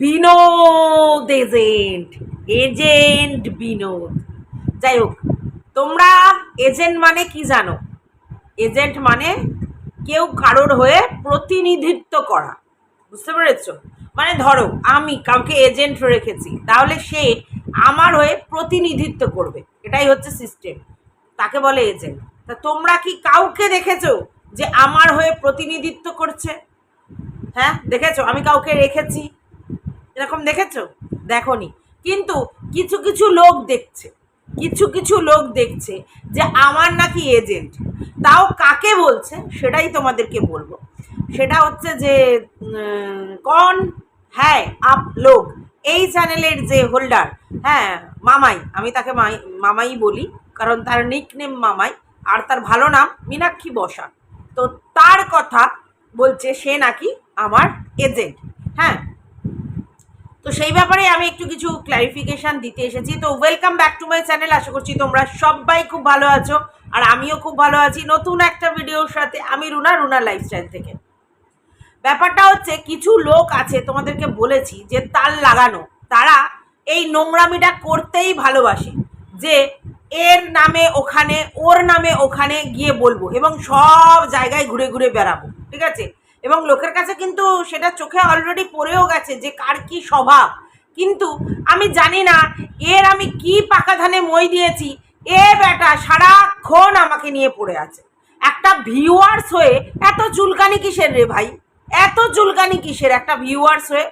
Binod agent agent Binod. যাই হোক, তোমরা এজেন্ট মানে কি জানো? এজেন্ট মানে কেউ কারোর হয়ে প্রতিনিধিত্ব করা। বুঝতে পেরেছ? মানে ধরো, আমি কাউকে এজেন্ট রেখেছি, তাহলে সে আমার হয়ে প্রতিনিধিত্ব করবে। এটাই হচ্ছে সিস্টেম। তাকে বলে এজেন্ট। তা তোমরা কি কাউকে দেখেছ যে আমার হয়ে প্রতিনিধিত্ব করছে? হ্যাঁ দেখেছ? আমি কাউকে রেখেছি। এরকম দেখেছ? দেখনি। কিন্তু কিছু কিছু লোক দেখছে, কিছু কিছু লোক দেখছে যে আমার নাকি এজেন্ট তাও কাকে বলছে সেটাই তোমাদেরকে বলব। সেটা হচ্ছে যে কন? হ্যাঁ আপ লোক। এই চ্যানেলের যে হোল্ডার হ্যাঁ মামাই। আমি তাকে মাই- মামাই বলি, কারণ তার নিকনেম মামাই, আর তার ভালো নাম মীনাক্ষী বসা তো তার কথা বলছে সে নাকি আমার এজেন্ট হ্যাঁ তো সেই ব্যাপারে আমি একটু কিছু ক্ল্যারিফিকেশান দিতে এসেছি। তো welcome back to my channel আশা করছি তোমরা সবাই খুব ভালো আছো আর আমিও খুব ভালো আছি নতুন একটা ভিডিওর সাথে আমি রুনা রুনা লাইফস্টাইল থেকে। ব্যাপারটা হচ্ছে কিছু লোক আছে, তোমাদেরকে বলেছি যে তাল লাগানো, তারা এই নোংরামিটা করতেই ভালোবাসে, যে এর নামে ওখানে, ওর নামে ওখানে গিয়ে বলব এবং সব জায়গায় ঘুরে ঘুরে বেড়াবো, ঠিক আছে? এবং লোকের কাছে কিন্তু সেটা চোখে অলরেডি পড়েও গেছে যে কার কি স্বভাব। কিন্তু আমি জানি না এর আমি কি পাকা ধানে মই দিয়েছি, এ বেটা সারাক্ষণ আমাকে নিয়ে পড়ে আছে। একটা ভিউয়ার্স হয়ে এত চুলকানি কিসের রে ভাই? এত চুলকানি কিসের? একটা ভিউয়ার্স হয়ে,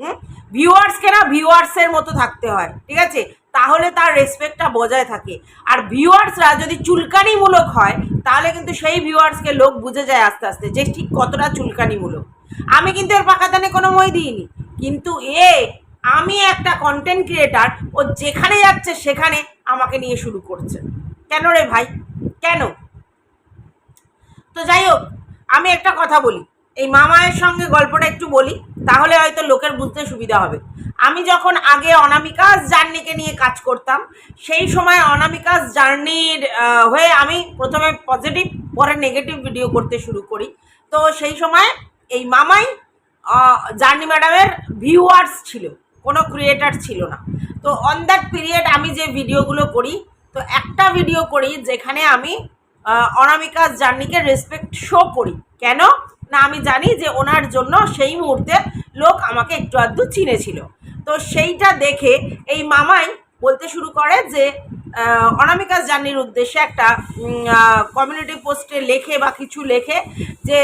হুম? ভিউয়ার্সকে না ভিউয়ার্সের মতো থাকতে হয়, ঠিক আছে? তাহলে তার রেসপেক্টটা বজায় থাকে। আর ভিউয়ার্সরা যদি চুলকানিমূলক হয়, তাহলে কিন্তু সেই ভিউয়ার্সকে লোক বুঝে যায় আস্তে আস্তে যে ঠিক কতটা চুলকানিমূলক। আমি কিন্তু এর পাকাতানে কোনো মই দিইনি। কিন্তু এ, আমি একটা কন্টেন্ট ক্রিয়েটার ও যেখানে যাচ্ছে সেখানে আমাকে নিয়ে শুরু করছে। কেন রে ভাই? কেন? তো যাই হোক, আমি একটা কথা বলি। এই মামায়ের সঙ্গে গল্পটা একটু বলি, তাহলে হয়তো লোকের বুঝতে সুবিধা হবে। আমি যখন আগে অনামিকাস জার্নিকে নিয়ে কাজ করতাম, সেই সময় অনামিকাস জার্নির হয়ে আমি প্রথমে পজিটিভ পরে নেগেটিভ ভিডিও করতে শুরু করি। তো সেই সময় এই মামাই জার্নি ম্যাডামের ভিউয়ার্স ছিল, কোনো ক্রিয়েটার ছিল না। তো অন দ্যাট পিরিয়ড আমি যে ভিডিওগুলো করি, তো একটা ভিডিও করি যেখানে আমি অনামিকাস জার্নিকে রেসপেক্ট শো করি। কেন? না আমি জানি যে ওনার জন্য সেই মুহূর্তে লোক আমাকে একটু আধটু চিনেছিল। তো সেইটা দেখে এই মামাই বলতে শুরু করে যে আহ, অনামিকাস জার্নির উদ্দেশ্যে একটা কমিউনিটি পোস্টে লেখে বা কিছু লেখে যে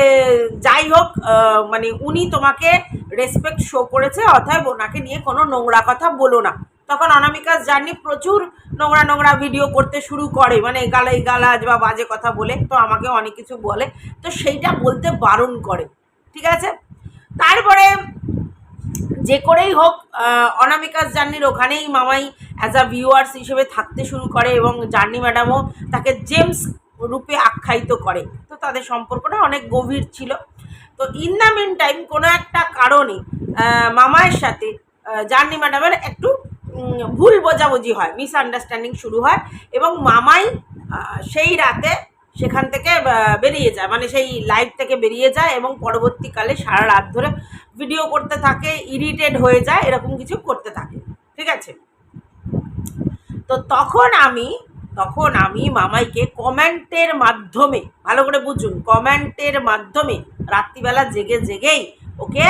যাই হোক মানে উনি তোমাকে রেসপেক্ট শো করেছে অতএব ওনাকে নিয়ে কোনো নোংরা কথা বলো না। তখন অনামিকাস জার্নি প্রচুর নোংরা নোংরা ভিডিও করতে শুরু করে মানে গালাই গালাজ বা বাজে কথা বলে, তো আমাকে অনেক কিছু বলে, তো সেইটা বলতে বারণ করে, ঠিক আছে? তারপরে যে করেই হোক অনামিকাস জার্নির ওখানেই মামাই অ্যাজ আ ভিউয়ার্স হিসেবে থাকতে শুরু করে এবং জার্নি ম্যাডামও তাকে জেমস রূপে আখ্যায়িত করে, তো তাদের সম্পর্কটা অনেক গভীর ছিল। তো ইন দ্য মিন টাইম কোনো একটা কারণে মামায়ের সাথে জার্নি ম্যাডামের একটু ভুল বোঝাবুঝি হয় মিসআন্ডারস্ট্যান্ডিং শুরু হয় এবং মামাই সেই রাতে সেখান থেকে বেরিয়ে যায় মানে সেই লাইভ থেকে বেরিয়ে যায় এবং পরবর্তীকালে সারা রাত ধরে ভিডিও করতে থাকে ইরিটেড হয়ে যায়, এরকম কিছু করতে থাকে, ঠিক আছে? তো তখন আমি তখন আমি মামাইকে কমেন্টের মাধ্যমে, ভালো করে বুঝুন, কমেন্টের মাধ্যমে রাত্রিবেলা জেগে জেগেই ওকে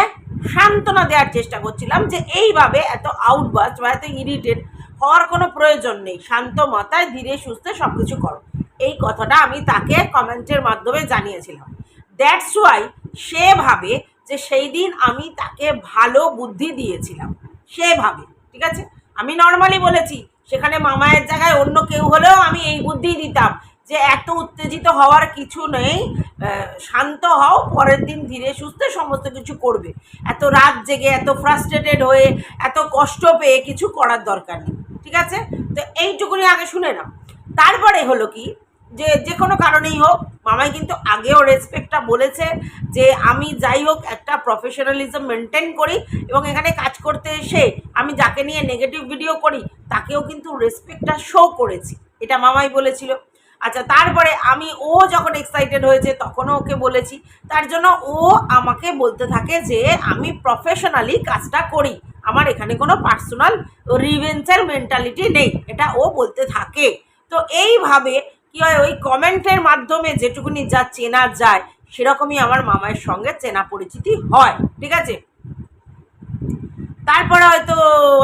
সান্ত্বনা দেওয়ার চেষ্টা করছিলাম যে এইভাবে এত আউটবাস্ট বা এত ইরিটেড হওয়ার কোনো প্রয়োজন নেই। শান্ত মাথায় ধীরে সুস্থে সব কিছু করো। এই কথাটা আমি তাকে কমেন্টের মাধ্যমে জানিয়েছিলাম। দ্যাটস ওয়াই সে ভাবে যে সেই দিন আমি তাকে ভালো বুদ্ধি দিয়েছিলাম। সে ভাবে, ঠিক আছে? আমি নর্মালি বলেছি, সেখানে মামায়ের জায়গায় অন্য কেউ হলেও আমি এই বুদ্ধি দিতাম যে এত উত্তেজিত হওয়ার কিছু নেই শান্ত হও, পরের দিন ধীরে সুস্থে সমস্ত কিছু করবে। এত রাত জেগে, এত ফ্রাস্ট্রেটেড হয়ে, এত কষ্ট পেয়ে কিছু করার দরকার নেই, ঠিক আছে? তো এইটুকুনি আগে শুনে নাও। তারপরে হলো কি, যে যে কোনো কারণেই হোক, মামাই কিন্তু আগেও রেসপেক্টটা বলেছে যে, আমি যাই হোক একটা প্রফেশনালিজম মেনটেন করি এবং এখানে কাজ করতে এসে আমি যাকে নিয়ে নেগেটিভ ভিডিও করি, তাকেও কিন্তু রেসপেক্টটা শো করেছি। এটা মামাই বলেছিল। আচ্ছা তারপরে আমি ও যখন এক্সাইটেড হয়েছে, তখনও ওকে বলেছি। তার জন্য ও আমাকে বলতে থাকে যে, আমি প্রফেশনালি কাজটা করি। আমার এখানে কোনো পার্সোনাল রিভেঞ্চের মেন্টালিটি নেই। এটা ও বলতে থাকে। তো এইভাবে কী হয়, ওই কমেন্টের মাধ্যমে যেটুকুনি যা চেনা যায়, সেরকমই আমার মামায়ের সঙ্গে চেনা পরিচিতি হয়। ঠিক আছে? তারপরে হয়তো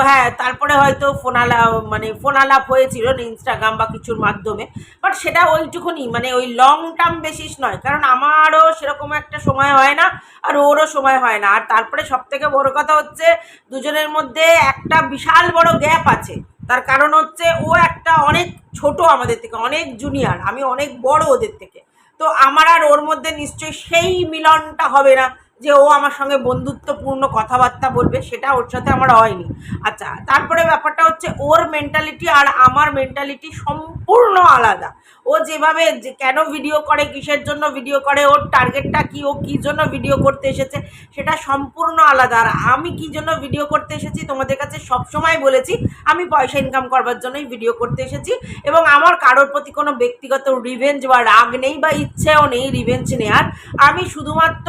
হ্যাঁ তারপরে হয়তো ফোন আলাপ মানে ফোন আলাপ হয়েছিল ইনস্টাগ্রাম বা কিছুর মাধ্যমে বাট সেটা ওইটুকুনি মানে ওই লং টার্ম বেসিস নয়, কারণ আমারও সেরকম একটা সময় হয় না, আর ওরও সময় হয় না, আর তারপরে সব থেকে বড় কথা হচ্ছে, দুজনের মধ্যে একটা বিশাল বড় গ্যাপ আছে, তার কারণ হচ্ছে ও একটা অনেক ছোট আমাদের থেকে, অনেক জুনিয়র আমি অনেক বড় ওদের থেকে, তো আমার আর ওর মধ্যে নিশ্চয়ই সেই মিলনটা হবে না যে ও আমার সঙ্গে বন্ধুত্বপূর্ণ কথাবার্তা বলবে, সেটা ওর সাথে আমার হয়নি। আচ্ছা তারপরে ব্যাপারটা হচ্ছে ওর মেন্টালিটি আর আমার মেন্টালিটি সম্পূর্ণ আলাদা। ও যেভাবে কেন ভিডিও করে, কিসের জন্য ভিডিও করে, ওর টার্গেটটা কি, ও কী জন্য ভিডিও করতে এসেছে, সেটা সম্পূর্ণ আলাদা। আর আমি কী জন্য ভিডিও করতে এসেছি, তোমাদের কাছে সবসময় বলেছি, আমি পয়সা ইনকাম করবার জন্যই ভিডিও করতে এসেছি এবং আমার কারোর প্রতি কোনো ব্যক্তিগত রিভেঞ্জ বা রাগ নেই বা ইচ্ছেও নেই রিভেঞ্জ নেওয়ার আমি শুধুমাত্র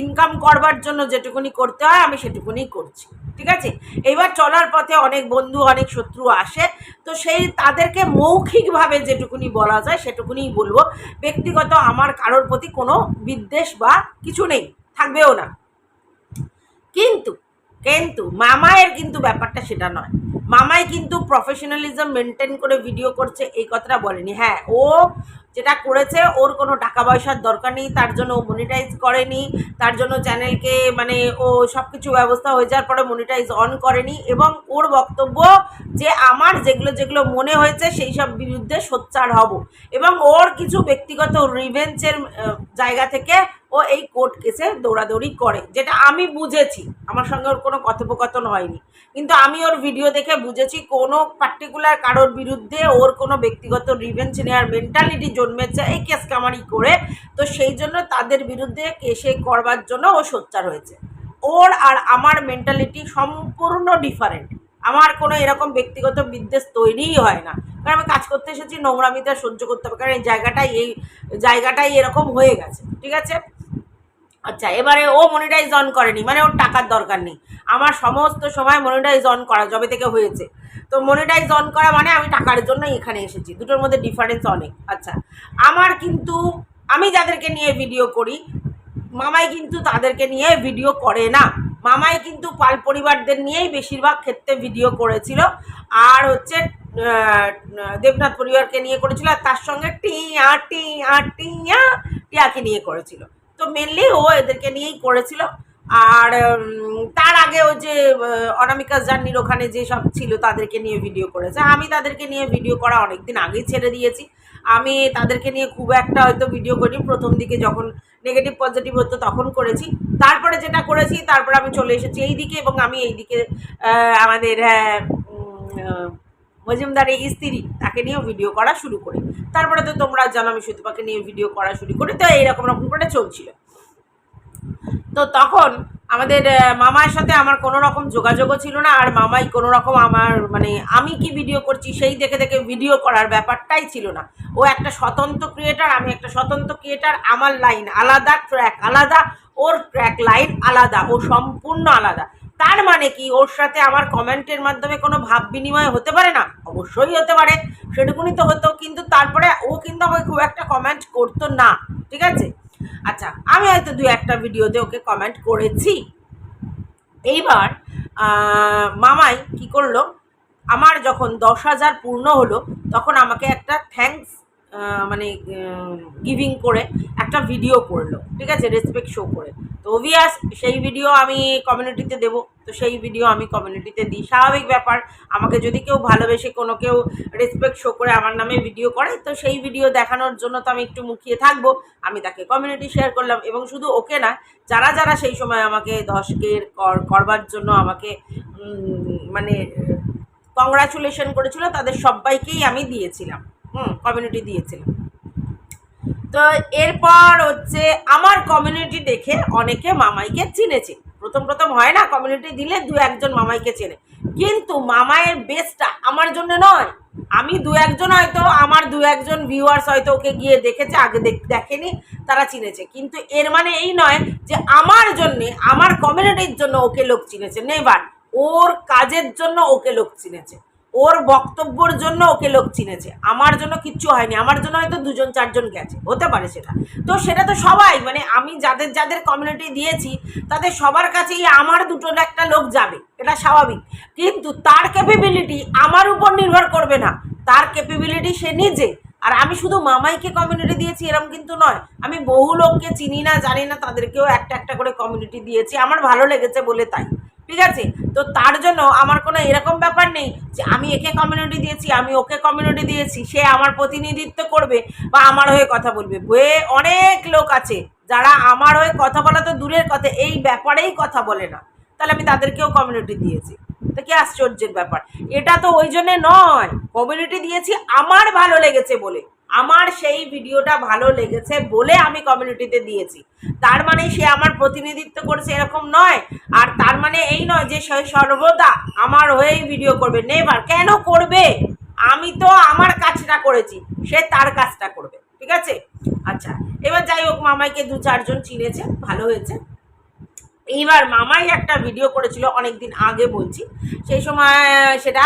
ইনকাম করবার জন্য যেটুকুনি করতে হয়, আমি সেটুকুনি করছি। ঠিক আছে? এইবার চলার পথে অনেক বন্ধু, অনেক শত্রু আসে, তো সেই তাদেরকে মৌখিকভাবে যেটুকুনি বলা যায়, সেটুকুনিই বলব। ব্যক্তিগত আমার কারোর প্রতি কোনো বিদ্বেষ বা কিছু নেই, থাকবেও না। কিন্তু কিন্তু মামায়ের কিন্তু ব্যাপারটা সেটা নয়। মামাই কিন্তু প্রফেশনালিজম মেনটেন করে ভিডিও করছে, এই কথাটা বলেনি। হ্যাঁ ও যেটা করেছে, ওর কোনো টাকা পয়সার দরকার নেই, তার জন্য ও মনিটাইজ করেনি, তার জন্য চ্যানেলকে মানে ও সব কিছু ব্যবস্থা হয়ে যাওয়ার পরে মনিটাইজ অন করেনি এবং ওর বক্তব্য যে আমার যেগুলো যেগুলো মনে হয়েছে সেই সব বিরুদ্ধে সোচ্চার হব। এবং ওর কিছু ব্যক্তিগত রিভেঞ্চের জায়গা থেকে ও এই কোর্ট কেসে দৌড়াদৌড়ি করে, যেটা আমি বুঝেছি। আমার সঙ্গে ওর কোনো কথোপকথন হয়নি। কিন্তু আমি ওর ভিডিও দেখে বুঝেছি কোনো পার্টিকুলার কারোর বিরুদ্ধে ওর কোনো ব্যক্তিগত রিভেঞ্চ নেওয়ার মেন্টালিটি জন্মেছে এই কেস কামারি করে। তো সেই জন্য তাদের বিরুদ্ধে কেসে করবার জন্য ও সোচ্চার হয়েছে। ওর আর আমার মেন্টালিটি সম্পূর্ণ ডিফারেন্ট আমার কোনো এরকম ব্যক্তিগত বিদ্বেষ তৈরিই হয় না। কারণ আমি কাজ করতে এসেছি নোংরামিতে সহ্য করতে হবে। কারণ এই জায়গাটাই এই জায়গাটাই এরকম হয়ে গেছে। ঠিক আছে? আচ্ছা এবারে ও মনিটাইজ অন করেনি মানে ওর টাকার দরকার নেই। আমার সমস্ত সময় মনিটাইজ অন করা, যবে থেকে হয়েছে। তো মনিটাইজ অন করা মানে আমি টাকার জন্য এখানে এসেছি, দুটোর মধ্যে ডিফারেন্স অনেক। আচ্ছা আমার কিন্তু, আমি যাদেরকে নিয়ে ভিডিও করি, মামাই কিন্তু তাদেরকে নিয়ে ভিডিও করে না। মামাই কিন্তু পাল পরিবারদের নিয়েই বেশিরভাগ ক্ষেত্রে ভিডিও করেছিল। আর হচ্ছে দেবনাথ পরিবারকে নিয়ে করেছিল, আর তার সঙ্গে টিয়া টিয়া টিয়া, টিয়াকে নিয়ে করেছিল। তো মেনলি ও এদেরকে নিয়েই করেছিল। আর তার আগে ও যে অনামিকা জার্নির ওখানে যে সব ছিল তাদেরকে নিয়ে ভিডিও করেছে। আমি তাদেরকে নিয়ে ভিডিও করা অনেক দিন আগেই ছেড়ে দিয়েছি। আমি তাদেরকে নিয়ে খুব একটা হয়তো ভিডিও করি প্রথম দিকে যখন নেগেটিভ পজিটিভ হতো তখন করেছি। তারপরে যেটা করেছি তারপরে আমি চলে এসেছি এই দিকে এবং আমি এই দিকে আমাদের হ্যাঁ, মজুমদারের স্ত্রী, তাকে নিয়েও ভিডিও করা শুরু করি। তারপরে তো তোমরা জানো আমি সুতপাকে নিয়ে ভিডিও করা শুরু করি, তো এইরকম রকম করে চলছিল। তো তখন আমাদের মামার সাথে আমার কোনো রকম যোগাযোগও ছিল না, আর মামাই কোনো রকম আমার মানে আমি কি ভিডিও করছি সেই দেখে দেখে ভিডিও করার ব্যাপারটাই ছিল না। ও একটা স্বতন্ত্র ক্রিয়েটার আমি একটা স্বতন্ত্র ক্রিয়েটার আমার লাইন আলাদা ট্র্যাক আলাদা, ওর ট্র্যাক লাইন আলাদা, ও সম্পূর্ণ আলাদা। তার মানে কি? ওর সাথে আমার কমেন্টের মাধ্যমে কোনো ভাব বিনিময় হতে পারে না? অবশ্যই হতে পারে। সেটুকুনি তো হতো, কিন্তু তারপরে ও কিন্তু আমাকে খুব একটা কমেন্ট করতো না। ঠিক আছে? আচ্ছা আমি হয়তো দু একটা ভিডিওতে ওকে কমেন্ট করেছি। এইবার মামাই কি করল? আমার যখন দশ হাজার পূর্ণ হলো, তখন আমাকে একটা থ্যাঙ্কস মানে গিভিং করে একটা ভিডিও করল, ঠিক আছে? রেসপেক্ট শো করে। তো ওভিয়াস সেই ভিডিও আমি কমিউনিটিতে দেবো। তো সেই ভিডিও আমি কমিউনিটিতে দিই। স্বাভাবিক ব্যাপার, আমাকে যদি কেউ ভালোবেসে কোনো কেউ রেসপেক্ট শো করে আমার নামে ভিডিও করে, তো সেই ভিডিও দেখানোর জন্য তো আমি একটু মুখিয়ে থাকব। আমি তাকে কমিউনিটি শেয়ার করলাম এবং শুধু ওকে না, যারা যারা সেই সময় আমাকে ধসকের কর, করবার জন্য আমাকে মানে কংগ্রাচুলেশন করেছিল, তাদের সবাইকেই আমি দিয়েছিলাম। হুম কমিউনিটি দিয়েছিলাম। তো এরপর হচ্ছে আমার কমিউনিটি দেখে অনেকে মামাইকে চিনেছে। প্রথম প্রথম হয় না কমিউনিটি দিলে দু একজন মামাইকে চেনে। কিন্তু মামায়ের বেসটা আমার জন্য নয়। আমি দু একজন হয়তো, আমার দু একজন ভিউয়ার্স হয়তো ওকে গিয়ে দেখেছে, আগে দেখ- দেখেনি, তারা চিনেছে। কিন্তু এর মানে এই নয় যে আমার জন্যে, আমার কমিউনিটির জন্য ওকে লোক চিনেছে। নেবার ওর কাজের জন্য ওকে লোক চিনেছে। ওর বক্তব্যর জন্য ওকে লোক চিনেছে। আমার জন্য কিচ্ছু হয়নি। আমার জন্য হয়তো দুজন, চারজন গেছে। হতে পারে সেটা। তো সেটা তো সবাই মানে আমি যাদের যাদের কমিউনিটি দিয়েছি, তাদের সবার কাছেই আমার দুটো একটা লোক যাবে। এটা স্বাভাবিক। কিন্তু তার ক্যাপেবিলিটি আমার উপর নির্ভর করবে না। তার ক্যাপেবিলিটি সে নিজে। আর আমি শুধু মামাইকে কমিউনিটি দিয়েছি এরকম কিন্তু নয়। আমি বহু লোককে চিনি না, জানি না, তাদেরকেও একটা একটা করে কমিউনিটি দিয়েছি। আমার ভালো লেগেছে বলে তাই। ঠিক আছে? তো তার জন্য আমার কোনো এরকম ব্যাপার নেই যে আমি একে কমিউনিটি দিয়েছি, আমি ওকে কমিউনিটি দিয়েছি, সে আমার প্রতিনিধিত্ব করবে বা আমার হয়ে কথা বলবে। বয়ে অনেক লোক আছে যারা আমার হয়ে কথা বলা তো দূরের কথা, এই ব্যাপারেই কথা বলে না। তাহলে আমি তাদেরকেও কমিউনিটি দিয়েছি। তো কি আশ্চর্যের ব্যাপার? এটা তো ওই জন্যে নয়। কমিউনিটি দিয়েছি, আমার ভালো লেগেছে বলে। আমার সেই ভিডিওটা ভালো লেগেছে বলে আমি কমিউনিটিতে দিয়েছি। তার মানে সে আমার প্রতিনিধিত্ব করছে এরকম নয়। আর তার মানে এই নয় যে সে সর্বদা আমার হয়েই ভিডিও করবে। নেভার কেন করবে? আমি তো আমার কাজটা করেছি, সে তার কাজটা করবে। ঠিক আছে? আচ্ছা এবার যাই হোক, মামাইকে দু চারজন চিনেছে, ভালো হয়েছে। এইবার মামাই একটা ভিডিও করেছিল অনেক দিন আগে বলছি। সেই সময় সেটা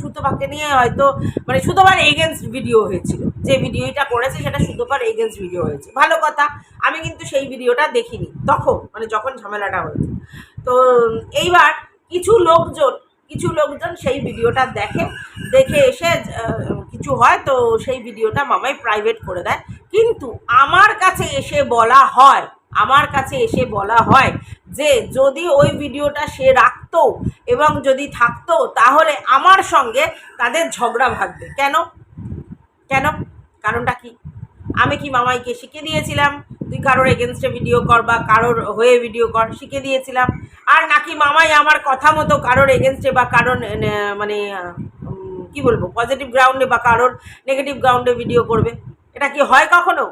সুতোপাকে নিয়ে হয়তো মানে সুতোপার এগেনস্ট ভিডিও হয়েছিল। যে ভিডিওটা করেছে, সেটা সুতোপার এগেনস্ট ভিডিও হয়েছে। ভালো কথা, আমি কিন্তু সেই ভিডিওটা দেখিনি। তখন মানে যখন ঝামেলাটা হয়েছে। তো, এইবার কিছু লোকজন কিছু লোকজন সেই ভিডিওটা দেখে দেখে এসে কিছু হয় তো সেই ভিডিওটা মামাই প্রাইভেট করে দেয়। কিন্তু আমার কাছে এসে বলা হয় আমার কাছে এসে বলা হয় যে, যদি ওই ভিডিওটা সে রাখতো এবং যদি থাকতো, তাহলে আমার সঙ্গে তাদের ঝগড়া ভাগবে কেন? কেন? কারণটা কি? আমি কি মামাইকে শিখে দিয়েছিলাম? তুই কারোর এগেনস্টে ভিডিও কর বা কারোর হয়ে ভিডিও কর শিখে দিয়েছিলাম। আর নাকি মামাই আমার কথা মতো কারোর এগেনস্টে বা কারোর মানে কি বলব পজিটিভ গ্রাউন্ডে বা কারোর নেগেটিভ গ্রাউন্ডে ভিডিও করবে? এটা কি হয় কখনো?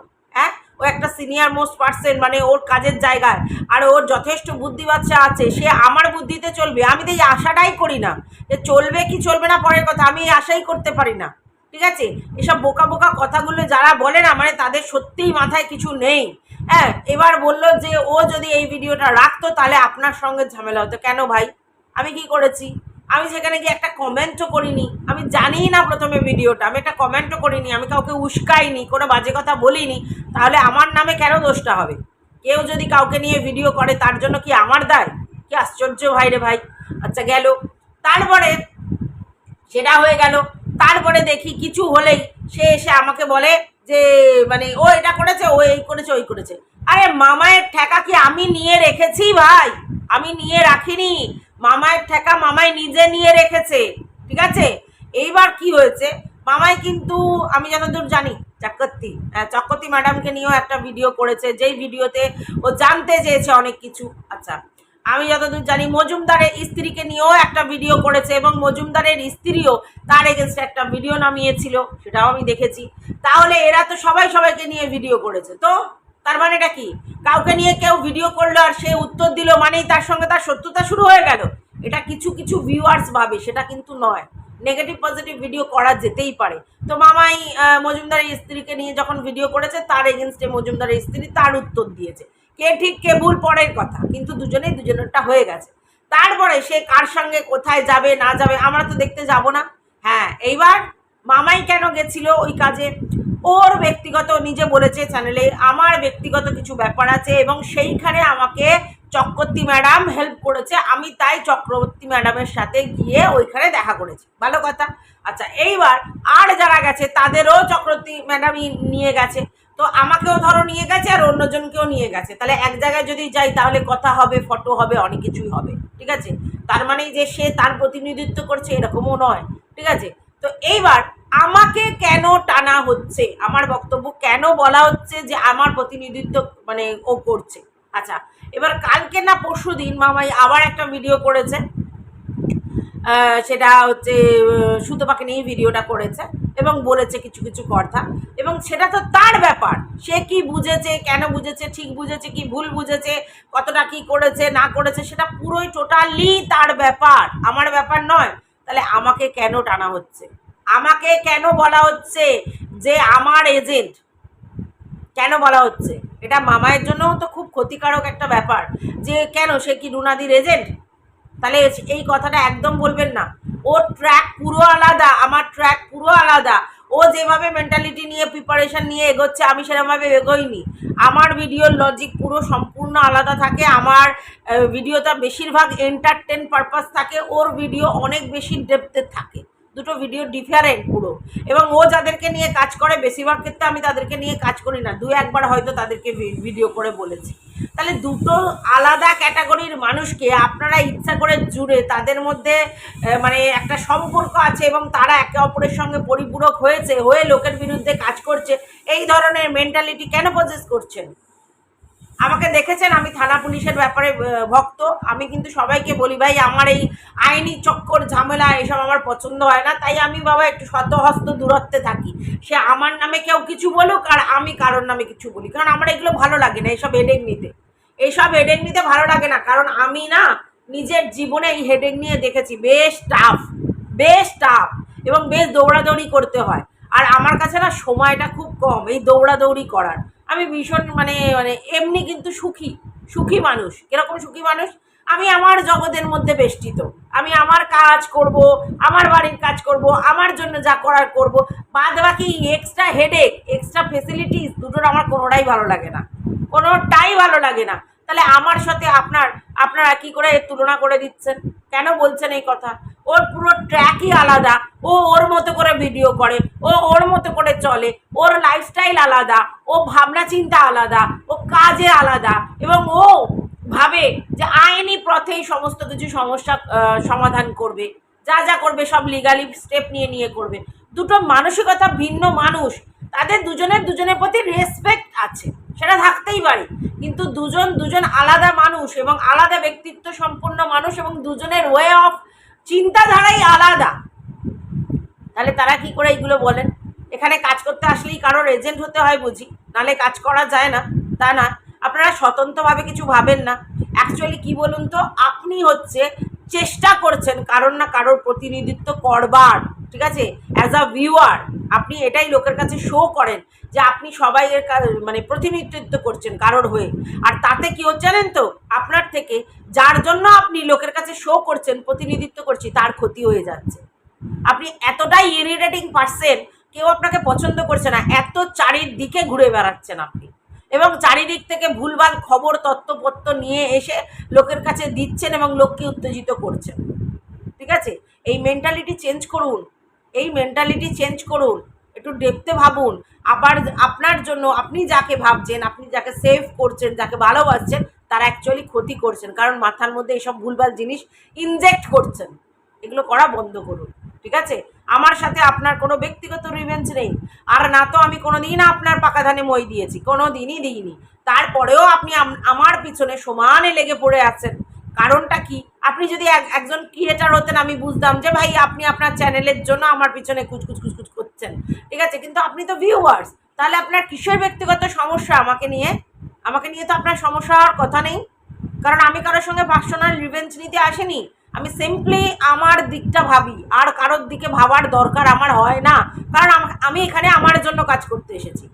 একটা সিনিয়র মোস্ট পার্সন মানে ওর কাজের জায়গায়, আর ওর যথেষ্ট বুদ্ধি বাচ্চা আছে, সে আমার বুদ্ধিতে চলবে, আমি তো এই আশাটাই করি না যে চলবে কি চলবে না পরের কথা, আমি এই আশাই করতে পারি না, ঠিক আছে? এসব বোকা বোকা কথাগুলো যারা বলে না মানে তাদের সত্যিই মাথায় কিছু নেই। হ্যাঁ এবার বলল যে ও যদি এই ভিডিওটা রাখতো, তাহলে আপনার সঙ্গে ঝামেলা হতো। কেন ভাই? আমি কি করেছি? আমি সেখানে গিয়ে একটা কমেন্টও করিনি। আমি জানি না প্রথমে ভিডিওটা, আমি একটা কমেন্টও করিনি, আমি কাউকে উস্কাইনি, কোনো বাজে কথা বলিনি, তাহলে আমার নামে কেন দোষটা হবে? কেউ যদি কাউকে নিয়ে ভিডিও করে, তার জন্য কি আমার দায়? কি আশ্চর্য ভাই রে ভাই। আচ্ছা গেল। তারপরে সেটা হয়ে গেল। তারপরে দেখি কিছু হলেই সে এসে আমাকে বলে যে মানে ও এটা করেছে, ও এই করেছে, ওই করেছে। আরে, মামায়ের ঠেকা কি আমি নিয়ে রেখেছি ভাই? আমি নিয়ে রাখিনি। মামায়ের ঠেকা মামাই নিজে নিয়ে রেখেছে, ঠিক আছে? এইবার কি হয়েছে? মামাই কিন্তু, আমি যতদূর জানি চক্রবর্তী হ্যাঁ চক্রবর্তী ম্যাডামকে নিয়েও একটা ভিডিও করেছে, যেই ভিডিওতে ও জানতে চেয়েছে অনেক কিছু। আচ্ছা আমি যতদূর জানি, মজুমদারের স্ত্রীকে নিয়েও একটা ভিডিও করেছে এবং মজুমদারের স্ত্রীও তার এগেনস্টে একটা ভিডিও নামিয়েছিল, সেটাও আমি দেখেছি। তাহলে এরা তো সবাই সবাইকে নিয়ে ভিডিও করেছে, তো? তার মানেটা কি? কাউকে নিয়ে কেউ ভিডিও করল আর সে উত্তর দিল মানেই তার সঙ্গে তার সত্যতা শুরু হয়ে গেল। এটা কিছু কিছু ভিউয়ার্স ভাবে, সেটা কিন্তু নয়। নেগেটিভ পজিটিভ ভিডিও করা যেতেই পারে। তো মামাই মজুমদারের স্ত্রীকে নিয়ে যখন ভিডিও করেছে, তার এগেনস্টে মজুমদারের স্ত্রী তার উত্তর দিয়েছে। কে ঠিক, কে ভুল, পরের কথা। কিন্তু দুজনেই দুজনেরটা হয়ে গেছে। তারপরে সে কার সঙ্গে, কোথায় যাবে, না যাবে, আমরা তো দেখতে যাব না। হ্যাঁ এইবার মামাই কেন গেছিল ওই কাজে? ওর ব্যক্তিগত নিজে বলেছে চ্যানেলে আমার ব্যক্তিগত কিছু ব্যাপার আছে এবং সেইখানে আমাকে চক্রবর্তী ম্যাডাম হেল্প করেছে। আমি তাই চক্রবর্তী ম্যাডামের সাথে গিয়ে ওইখানে দেখা করেছি। ভালো কথা? আচ্ছা এইবার আর যারা গেছে, তাদেরও চক্রবর্তী ম্যাডামই নিয়ে গেছে। তো আমাকেও ধরো নিয়ে গেছে আর অন্যজনকেও নিয়ে গেছে। তাহলে এক জায়গায় যদি যাই, তাহলে কথা হবে ফটো হবে, অনেক কিছুই হবে। ঠিক আছে? তার মানে যে সে তার প্রতিনিধিত্ব করছে, এরকমও নয়। ঠিক আছে? তো এইবার আমাকে কেন টানা হচ্ছে? আমার বক্তব্য কেন বলা হচ্ছে যে আমার প্রতিনিধিত্ব মানে ও করছে? আচ্ছা এবার কালকে না পরশু দিন মামাই আবার একটা ভিডিও করেছে। সেটা হচ্ছে সুতোপাকে নিয়ে ভিডিওটা করেছে এবং বলেছে কিছু কিছু কথা। এবং সেটা তো তার ব্যাপার। সে কি বুঝেছে, কেন বুঝেছে, ঠিক বুঝেছে কি ভুল বুঝেছে, কতটা কি করেছে, না করেছে, সেটা পুরোই টোটালি তার ব্যাপার। আমার ব্যাপার নয়। তাহলে আমাকে কেন টানা হচ্ছে? আমাকে কেন বলা হচ্ছে যে আমার এজেন্ট কেন বলা হচ্ছে? এটা মামায়ের জন্যও তো খুব ক্ষতিকারক একটা ব্যাপার। যে কেন? সে কি রুনাদির এজেন্ট তাহলে এই কথাটা একদম বলবেন না। ওর ট্র্যাক পুরো আলাদা, আমার ট্র্যাক পুরো আলাদা। ও যেভাবে মেন্টালিটি নিয়ে প্রিপারেশান নিয়ে এগোচ্ছে, আমি সেরকমভাবে এগোইনি। আমার ভিডিওর লজিক পুরো সম্পূর্ণ আলাদা থাকে। আমার ভিডিওটা বেশিরভাগ এন্টারটেন পারপাস থাকে। ওর ভিডিও অনেক বেশি ডেপথের থাকে। দুটো ভিডিও ডিফারেন্ট পুরো। এবং ও যাদেরকে নিয়ে কাজ করে, বেশিরভাগ ক্ষেত্রে আমি তাদেরকে নিয়ে কাজ করি না। দু একবার হয়তো তাদেরকে ভিডিও করে বলেছি। তাহলে দুটো আলাদা ক্যাটাগরির মানুষকে আপনারা ইচ্ছা করে জুড়ে তাদের মধ্যে মানে একটা সম্পর্ক আছে এবং তারা একে অপরের সঙ্গে পরিপূরক হয়েছে, হয়ে লোকের বিরুদ্ধে কাজ করছে, এই ধরনের মেন্টালিটি কেন পজেস করছেন? আমাকে দেখেছেন, আমি থানা পুলিশের ব্যাপারে ভক্ত। আমি কিন্তু সবাইকে বলি, ভাই, আমার এই আইনি চক্কর, ঝামেলা, এসব আমার পছন্দ হয় না। তাই আমি বাবা একটু শতহস্ত দূরত্বে থাকি। সে আমার নামে কেউ কিছু বলুক, আর আমি কারোর নামে কিছু বলি। কারণ আমার এগুলো ভালো লাগে না এইসব হেডেক নিতে। এইসব হেডেক নিতে ভালো লাগে না। কারণ আমি না, নিজের জীবনে এই হেডেক নিয়ে দেখেছি। বেশ টাফ বেশ টাফ এবং বেশ দৌড়াদৌড়ি করতে হয়। আর আমার কাছে না, সময়টা খুব কম, এই দৌড়াদৌড়ি করার। আমি ভীষণ মানে মানে এমনি কিন্তু সুখী সুখী মানুষ। কীরকম সুখী মানুষ? আমি আমার জগতের মধ্যে বেষ্টিত। আমি আমার কাজ করব, আমার বাড়ির কাজ করব, আমার জন্য যা করার করব। বাদ বাকি এক্সট্রা হেডেক এক্সট্রা ফেসিলিটিস দুটোর আমার কোনোটাই ভালো লাগে না। কোনোটাই ভালো লাগে না। তাহলে আমার সাথে আপনার, আপনারা কি করে তুলনা করে দিচ্ছেন? কেন বলছেন এই কথা? ওর পুরো ট্র্যাকই আলাদা। ও ওর মতো করে ভিডিও করে, ও ওর মতো করে চলে, ওর লাইফস্টাইল আলাদা, ও ভাবনা চিন্তা আলাদা, ও কাজে আলাদা এবং ও ভাবে যে আইনি পথেই সমস্ত কিছু সমস্যা সমাধান করবে। যা যা করবে সব লিগালি স্টেপ নিয়ে নিয়ে করবে। দুটো মানসিকতা ভিন্ন মানুষ, তাদের দুজনের দুজনের প্রতি রেসপেক্ট আছে, সেটা থাকতেই পারে। কিন্তু দুজন দুজন আলাদা মানুষ এবং আলাদা ব্যক্তিত্ব সম্পন্ন মানুষ এবং দুজনের ওয়ে অফ চিন্তাধারাই আলাদা। তাহলে তারা কি করে এইগুলো বলেন? এখানে কাজ করতে আসলেই কারোর এজেন্ট হতে হয় বুঝি, নালে কাজ করা যায় না, তা না। আপনারা স্বতন্ত্রভাবে কিছু ভাবেন না। অ্যাকচুয়ালি কি বলুন তো, আপনি হচ্ছে চেষ্টা করছেন কারোর না কারোর প্রতিনিধিত্ব করবার, ঠিক আছে? অ্যাজ আ ভিউয়ার আপনি এটাই লোকের কাছে শো করেন যে আপনি সবাই এর মানে প্রতিনিধিত্ব করছেন কারোর হয়ে। আর তাতে কি হচ্ছে জানেন তো? আপনার থেকে যার জন্য আপনি লোকের কাছে শো করছেন, প্রতিনিধিত্ব করছি, তার ক্ষতি হয়ে যাচ্ছে। আপনি এতটাই ইরিটেটিং পারসেন কেউ আপনাকে পছন্দ করছে না, এত চারিদিকে ঘুরে বেড়াচ্ছেন আপনি। এবং চারিদিক থেকে ভুলভাল খবর তত্ত্বপত্র নিয়ে এসে লোকের কাছে দিচ্ছেন এবং লোককে উত্তেজিত করছেন। ঠিক আছে? এই মেন্টালিটি চেঞ্জ করুন। এই মেন্টালিটি চেঞ্জ করুন। একটু ডেপতে ভাবুন। আবার আপনার জন্য আপনি যাকে ভাবছেন, আপনি যাকে সেভ করছেন, যাকে ভালোবাসছেন, তার অ্যাকচুয়ালি ক্ষতি করছেন। কারণ মাথার মধ্যে এইসব ভুলভাল জিনিস ইনজেক্ট করছেন। এগুলো করা বন্ধ করুন, ঠিক আছে? আমার সাথে আপনার কোনো ব্যক্তিগত রিভেঞ্জ নেই। আর না তো আমি কোনো দিন আপনার পাকা ধানে মই দিয়েছি কোনো দিনই দিইনি। তারপরেও আপনি আমার পিছনে সমানে লেগে পড়ে আছেন। কারণটা কি? আপনি যদি এক- একজন ক্রিয়েটার হতেন, আমি বুঝতাম যে, ভাই, আপনি আপনার চ্যানেলের জন্য আমার পিছনে কুচকুচ কুচকুচ করছেন। ঠিক আছে? কিন্তু আপনি তো ভিউয়ার্স তাহলে আপনার কিসের ব্যক্তিগত সমস্যা আমাকে নিয়ে? আমাকে নিয়ে তো আপনার সমস্যা হওয়ার কথা নেই। কারণ আমি কারোর সঙ্গে পার্সোনাল রিভেঞ্জ নিতে আসিনি। আমি সিম্পলি আমার দিকটা ভাবি। আর কারোর দিকে ভাবার দরকার আমার হয় না। কারণ আম- আমি এখানে আমার জন্য কাজ করতে এসেছি।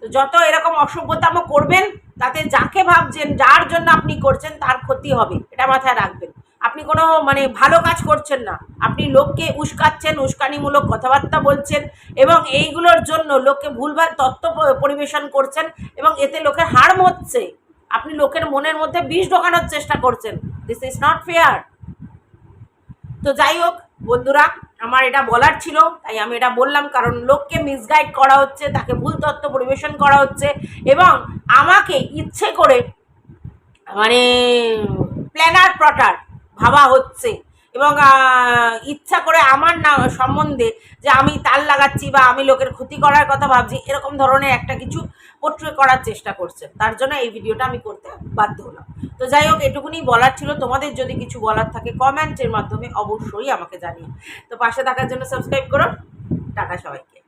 তো যত এরকম অসভ্যতাম করবেন তাতে যাকে ভাবছেন, যার জন্য আপনি করছেন, তার ক্ষতি হবে। এটা মাথায় রাখবেন। আপনি কোনো মানে ভালো কাজ করছেন না। আপনি লোককে উস্কাচ্ছেন, উস্কানিমূলক কথাবার্তা বলছেন এবং এইগুলোর জন্য লোককে ভুলভাল প- পরিবেশন করছেন এবং এতে লোকের হার্ম হচ্ছে আপনি লোকের মনের মধ্যে বিষ ঢোকানোর চেষ্টা করছেন। দিস ইজ নট ফেয়ার তো যাই হোক, বন্ধুরা, আমার এটা বলার ছিল, তাই আমি এটা বললাম কারণ লোককে মিসগাইড করা হচ্ছে, তাকে ভুল তথ্য পরিবেশন করা হচ্ছে এবং আমাকে ইচ্ছে করে মানে প্ল্যানার প্রটার ভাবা হচ্ছে এবং ইচ্ছা করে আমার না, সম্বন্ধে যে আমি তাল লাগাচ্ছি বা আমি লোকের ক্ষতি করার কথা ভাবছি, এরকম ধরনের একটা কিছু পোট্রে করার চেষ্টা করছে। তার জন্য এই ভিডিওটা আমি করতে বাধ্য হলাম। তো যাই হোক, এটুকুনি বলার ছিল। তোমাদের যদি কিছু বলার থাকে কমেন্টের মাধ্যমে অবশ্যই আমাকে জানিও। তো পাশে থাকার জন্য সাবস্ক্রাইব করো। টাটা সবাইকে।